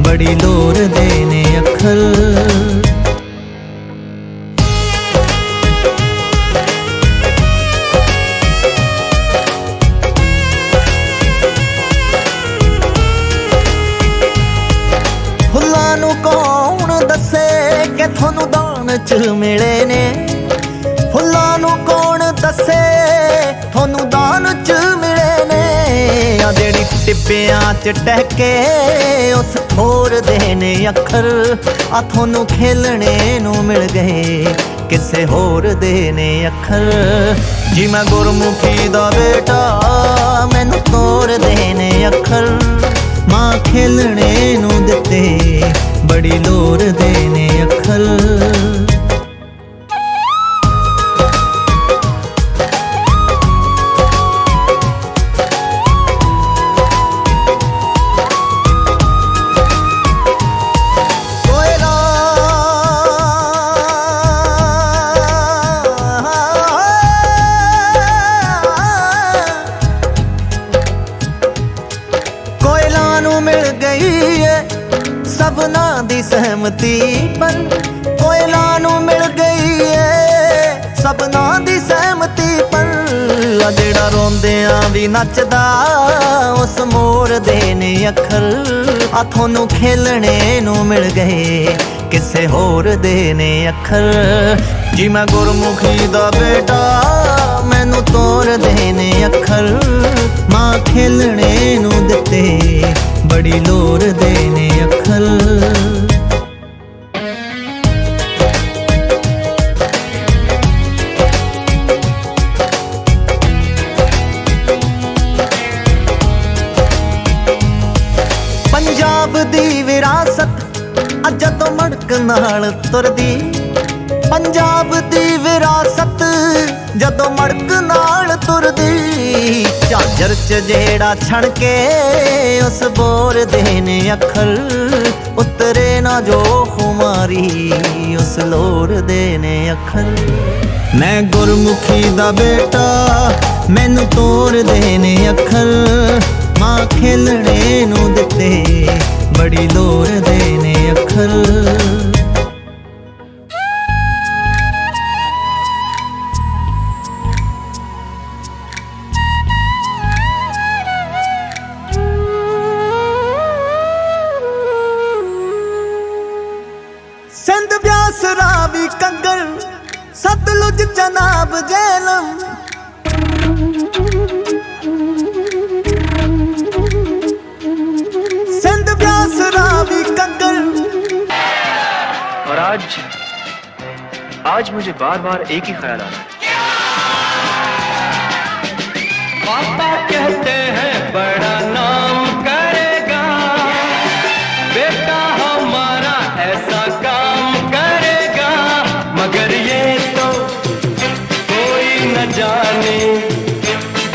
ਬੜੀ ਲੋਰ ਦੇ ਨੇ ਅੱਖਰ। ਫੁੱਲਾਂ ਨੂੰ ਕੌਣ ਦੱਸੇ ਕਿ ਤੁਹਾਨੂੰ ਦਾਨ ਚ ਮਿਲੇ ਨੇ? ਫੁੱਲਾਂ ਨੂੰ ਕੌਣ ਦੱਸੇ, ਤੁਹਾਨੂੰ ਦਾਨ ਚ ਮਿਲੇ ਟਿੱਬਿਆਂ ਚ ਟਹਿਕੇ, ਉਸ ਥੋਰ ਦੇ ਨੇ ਅੱਖਰ, ਆ ਤੁਹਾਨੂੰ ਖੇਲਣੇ ਨੂੰ ਮਿਲ ਗਏ, ਕਿਸੇ ਹੋਰ ਦੇ ਨੇ ਅੱਖਰ। ਜੀ ਮੈਂ ਗੁਰਮੁਖੀ ਦਾ ਬੇਟਾ ਸਭਨਾ ਦੀ ਸਹਿਮਤੀ ਪਰ ਕੋਇਲਾ ਨੂੰ ਮਿਲ ਗਈ ਏ। ਸਭਨਾ ਦੀ ਸਹਿਮਤੀ ਪਰ ਜਿਹੜਾ ਰੋਂਦਿਆਂ ਵੀ ਨੱਚਦਾ, ਉਸ ਮੋਰ ਦੇ ਨੇ ਅੱਖਰ। ਆ ਤੁਹਾਨੂੰ ਖੇਲਣੇ ਨੂੰ ਮਿਲ ਗਏ, ਕਿਸੇ ਹੋਰ ਦੇ ਨੇ ਅੱਖਰ। ਜੀ ਮੈਂ ਗੁਰਮੁਖੀ ਦਾ ਬੇਟਾ, ਮੈਨੂੰ ਤੋਰ ਦੇ ਨੇ ਅੱਖਰ। ਮਾਂ ਖੇਲਣੇ ਨੂੰ ਦਿੱਤੇ। ਬੜੀ ਲੋਰ ਦੇ ਨੇ ਅੱਖਰ। ਪੰਜਾਬ ਦੀ ਵਿਰਾਸਤ ਅੱਜ ਜਦੋਂ ਮੜਕ ਨਾਲ ਤੁਰਦੀ। ਪੰਜਾਬ ਦੀ ਵਿਰਾਸਤ ਜਦੋਂ ਮੜਕ ਨਾਲ ਤੁਰਦੀ। ਝਾਂਜਰ ਚ ਜਿਹੜਾ ਛਣ ਕੇ ਉਸ ਬੋਰ ਦੇ ਨੇ ਅੱਖਰ। ਉਤਰੇ ਨਾ ਜੋ ਖੁਮਾਰੀ, ਉਸ ਲੋਰ ਦੇ ਨੇ ਅੱਖਰ। ਮੈਂ ਗੁਰਮੁਖੀ ਦਾ ਬੇਟਾ, ਮੈਨੂੰ ਤੋਰ ਦੇ ਨੇ ਅੱਖਰ। ਮਾਂ ਖੇਲਣੇ ਨੂੰ ਦਿੱਤੇ, ਬੜੀ ਲੋਰ ਦੇ ਨੇ ਅੱਖਰ। सिंध ब्यास रावी और आज आज मुझे बार बार एक ही ख्याल आ रहा है। पापा कहते हैं। जाने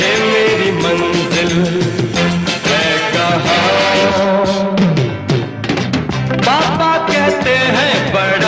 ये मेरी मंजिल है कहाँ पापा कहते हैं बड़ा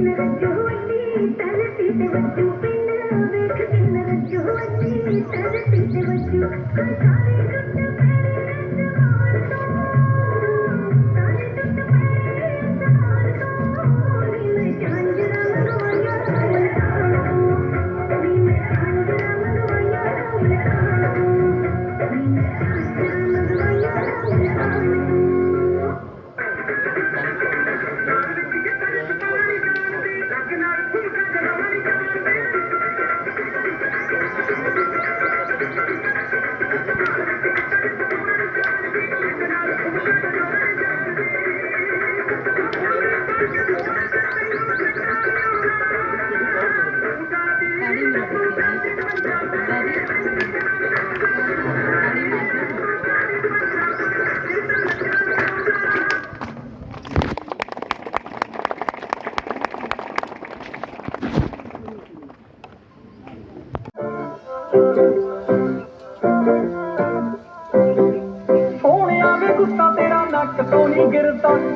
ਸੋਹਣਿਆ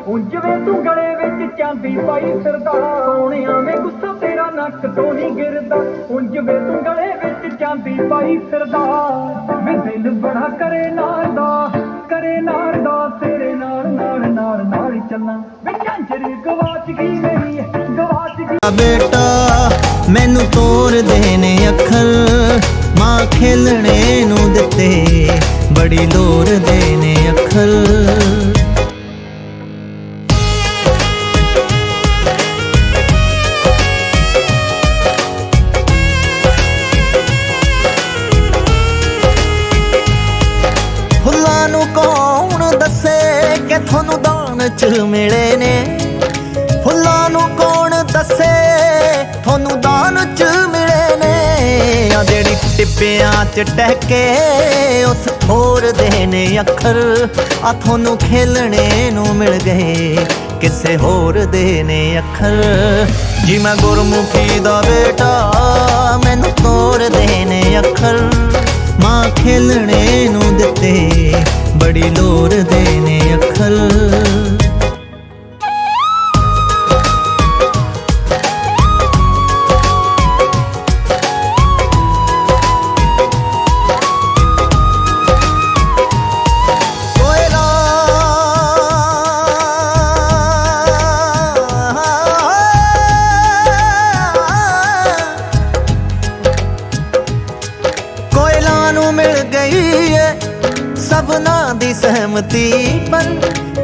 ਗਿਰਦਾ ਤੂੰ ਗਲੇ ਵਿੱਚ ਚਾਂਦੀ ਪਾਈ ਫਿਰਦਾ ਸੋਹਣਿਆ ਵੇ ਗੁੱਸਾ ਤੇਰਾ ਨੱਕ ਤੋਂ ਨਹੀਂ ਗਿਰਦਾ। ਉਂਝ ਤੂੰ ਗਲੇ ਵਿੱਚ ਚਾਂਦੀ ਪਾਈ ਫਿਰਦਾ ਵੇ ਦਿਲ ਬੜਾ ਕਰੇ ਨਾਲ ਦਾ, ਕਰੇ ਨਾਲ ਦਾ, ਤੇਰੇ ਨਾਲ ਨਾਲ ਨਾਲ ਨਾਲ ਚੱਲਾਂ। ਵੇ ਝਾਂਜਰ ਗਵਾਚ ਗਈ ਮੇਰੀ, ਗਵਾਚ ਗਈ। ਬੇਟਾ, ਮੈਨੂੰ ਤੋਰ ਦੇ ਨੇ ਅੱਖਰ। ਮਾਂ ਖੇਲਣੇ ਨੂੰ ਦਿੱਤੇ, ਬੜੀ ਲੋਰ ਦੇ ਤੁਹਾਨੂੰ ਦਾਨ ਚ ਮਿਲੇ ਨੇ। ਆ ਜਿਹੜੀ ਟਿੱਪਿਆਂ ਚ ਟਹਿਕੇ, ਉਸ ਹੋਰ ਦੇ ਨੇ ਅੱਖਰ। ਆ ਤੁਹਾਨੂੰ ਖੇਲਣੇ ਨੂੰ ਮਿਲ ਗਏ, ਕਿਸੇ ਹੋਰ ਦੇ ਨੇ ਅੱਖਰ। ਜੀ ਮੈਂ ਗੁਰਮੁਖੀ ਦਾ ਬੇਟਾ, ਮੈਨੂੰ ਤੋਰ ਦੇ ਨੇ ਅੱਖਰ। ਮਾਂ ਖੇਲਣੇ ਨੂੰ ਦਿੱਤੇ, ਬੜੀ ਲੋਰ ਦੇ ਨੇ ਕੋਇਲਾ ਨੂੰ ਮਿਲ ਗਈ ਏ। ਸਭਨਾ ਦੀ ਸਹਿਮਤੀ ਪਰ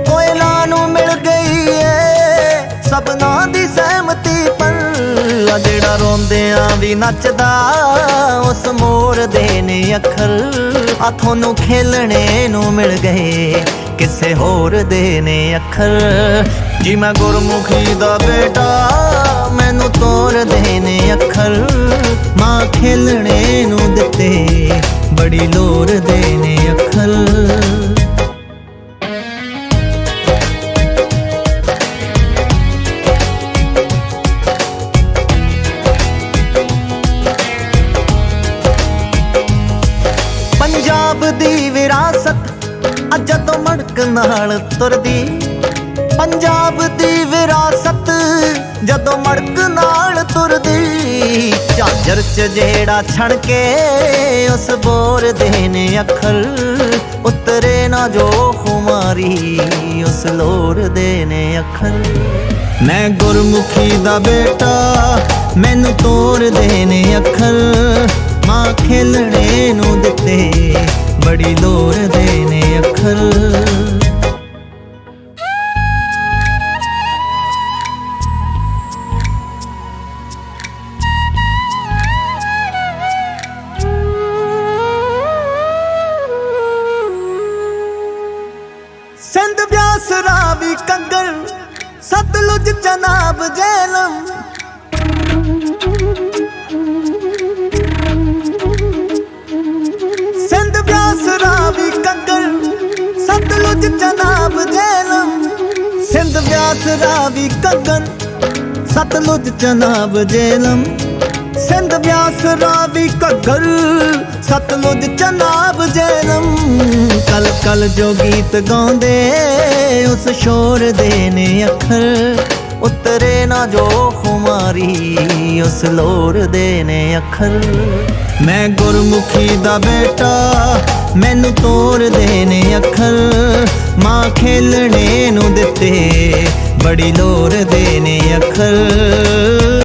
ਕੋਇਲਾ ਨੂੰ ਮਿਲ ਗਈ ਏ। ਸਭਨਾ ਦੀ ਸਹਿਮਤੀ ਪਰ ਜਿਹੜਾ ਰੋਂਦਿਆਂ ਵੀ ਨੱਚਦਾ, ਉਸ ਮੋਰ ਦੇ ਨੇ ਅੱਖਰ। ਆ ਤੁਹਾਨੂੰ ਖੇਲਣੇ ਨੂੰ ਮਿਲ ਗਏ, ਕਿਸੇ ਹੋਰ ਦੇ ਨੇ ਅੱਖਰ। ਜੀ ਮੈਂ ਗੁਰਮੁਖੀ ਦਾ ਬੇਟਾ, ਮੈਨੂੰ ਤੋਰ ਦੇ ਨੇ ਅੱਖਰ। ਬੜੀ ਲੋਰ ਨੇ ਅੱਖਰ। ਪੰਜਾਬ ਦੀ ਵਿਰਾਸਤ ਅੱਜ ਤੋਂ ਮੜਕ ਨਾਲ ਤੁਰਦੀ ਪੰਜਾਬ ਦੀ ਵਿਰਾਸਤ ਜਦੋਂ ਮੜਕ ਨਾਲ ਤੁਰਦੀ, ਝਾਂਜਰ ਚ ਜਿਹੜਾ ਛਣ ਕੇ ਉਸ ਬੋਰ ਦੇ ਨੇ ਅੱਖਰ, ਉਤਰੇ ਨਾ ਜੋ ਖੁਮਾਰੀ, ਉਸ ਲੋਰ ਦੇ ਨੇ ਅੱਖਰ। ਮੈਂ ਗੁਰਮੁਖੀ ਦਾ ਬੇਟਾ, ਮੈਨੂੰ ਤੋਰ ਦੇ ਨੇ ਅੱਖਰ। ਮਾਂ ਖੇਲਣੇ ਨੂੰ ਦਿੱਤੇ, ਬੜੀ ਲੋਰ ਦੇ ਨੇ ਅੱਖਰ। ਸਤਲੁਜ ਚਨਾਬ ਜੇਲਮ ਸਿੰਧ ਬਿਆਸ ਰਾਵੀ ਕੰਗਰ ਸਤਲੁਜ ਚਨਾਬ ਜੇਲਮ ਸਿੰਧ ਬਿਆਸ ਰਾਵੀ ਕੰਗਰ ਸਤਲੁਜ ਚਨਾਬ ਜੇਲਮ ਸਿੰਧ ਬਿਆਸ ਰਾਵੀ ਘੱਗਰ ਸਤਲੁਜ ਚਨਾਬ ਜੇਲਮ ਕਲ ਜੋ ਗੀਤ ਗਾਉਂਦੇ, ਉਸ ਸ਼ੋਰ ਦੇ ਨੇ ਅੱਖਰ। ਉਤਰੇ ਨਾ ਜੋ ਖੁਮਾਰੀ, ਉਸ ਲੋਰ ਦੇ ਨੇ ਅੱਖਰ। ਮੈਂ ਗੁਰਮੁਖੀ ਦਾ ਬੇਟਾ, ਮੈਨੂੰ ਤੋਰ ਦੇ ਨੇ ਅੱਖਰ। ਮਾਂ ਖੇਲਣੇ ਨੂੰ ਦਿੱਤੇ, ਬੜੀ ਲੋਰ ਦੇ ਨੇ ਅੱਖਰ।